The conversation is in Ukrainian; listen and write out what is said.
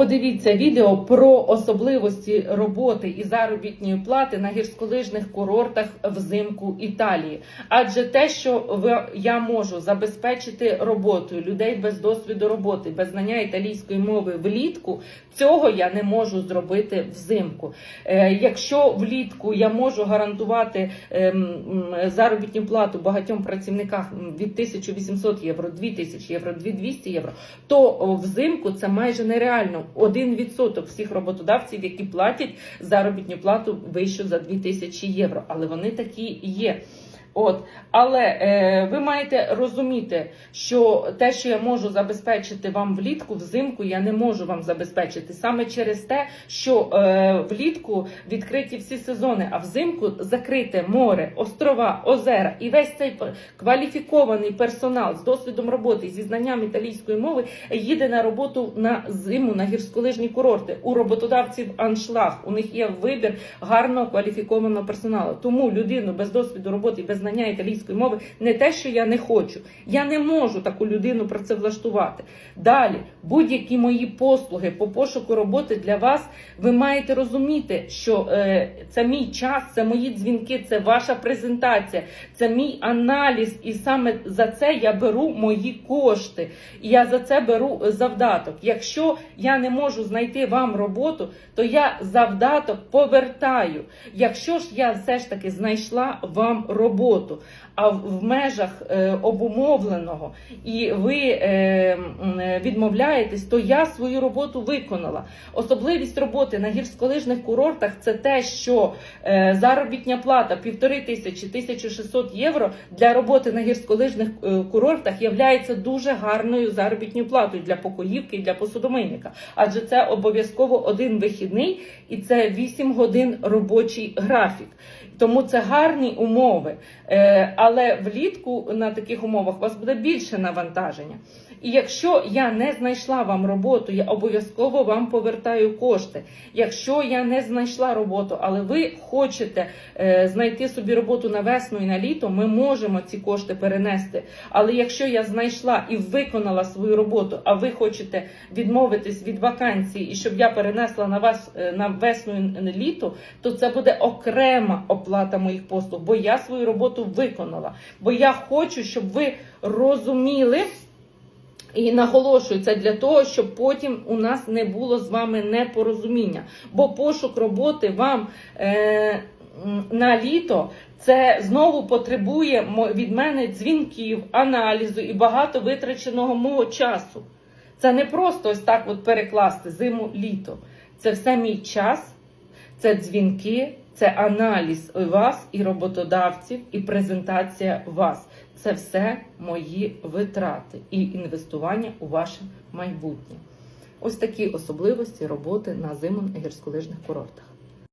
Подивіться відео про особливості роботи і заробітної плати на гірськолижних курортах взимку Італії. Адже те, що я можу забезпечити роботою людей без досвіду роботи, без знання італійської мови влітку, цього я не можу зробити взимку. Е, якщо влітку я можу гарантувати ем, заробітну плату багатьом працівникам від 1800 євро, 2000 євро, 2200 євро, то взимку це майже нереально. Один відсоток всіх роботодавців, які платять заробітну плату вищу за 2000 євро, але вони такі є. От, але е, ви маєте розуміти, що те, що я можу забезпечити вам влітку, взимку я не можу вам забезпечити саме через те, що е, влітку відкриті всі сезони, а взимку закрите море, острова, озера і весь цей кваліфікований персонал з досвідом роботи зі знанням італійської мови їде на роботу на зиму на гірськолижні курорти. У роботодавців аншлаг. У них є вибір гарного кваліфікованого персоналу. Тому людину без досвіду роботи без знання італійської мови не те, що я не хочу. Я не можу таку людину працевлаштувати. Далі, будь-які мої послуги по пошуку роботи для вас, ви маєте розуміти, що е, це мій час, це мої дзвінки, це ваша презентація, це мій аналіз, і саме за це я беру мої кошти. І я за це беру е, завдаток. Якщо я не можу знайти вам роботу, то я завдаток повертаю. Якщо ж я все ж таки знайшла вам роботу, роботу а в межах е, обумовленого, і ви е, е, відмовляєтесь, то я свою роботу виконала. Особливість роботи на гірськолижних курортах це те, що заробітня плата півтори тисячі 1600 євро для роботи на гірськолижних курортах являється дуже гарною заробітною платою для покоївки і для посудомийника. Адже це обов'язково один вихідний і це 8 годин робочий графік. Тому це гарні умови. Але влітку на таких умовах у вас буде більше навантаження. І якщо я не знайшла вам роботу, я обов'язково вам повертаю кошти. Якщо я не знайшла роботу, але ви хочете е, знайти собі роботу на весну і на літо, ми можемо ці кошти перенести. Але якщо я знайшла і виконала свою роботу, а ви хочете відмовитись від вакансії, і щоб я перенесла на вас е, на весну і на літо, то це буде окрема оплата моїх послуг, бо я свою роботу виконала. Бо я хочу, щоб ви розуміли. І наголошую це для того, щоб потім у нас не було з вами непорозуміння. Бо пошук роботи вам е, на літо це знову потребує від мене дзвінків, аналізу і багато витраченого мого часу. Це не просто ось так от перекласти зиму-літо. Це все мій час, це дзвінки, це аналіз вас і роботодавців, і презентація вас. Це все мої витрати і інвестування у ваше майбутнє. Ось такі особливості роботи на зиму на гірськолижних курортах.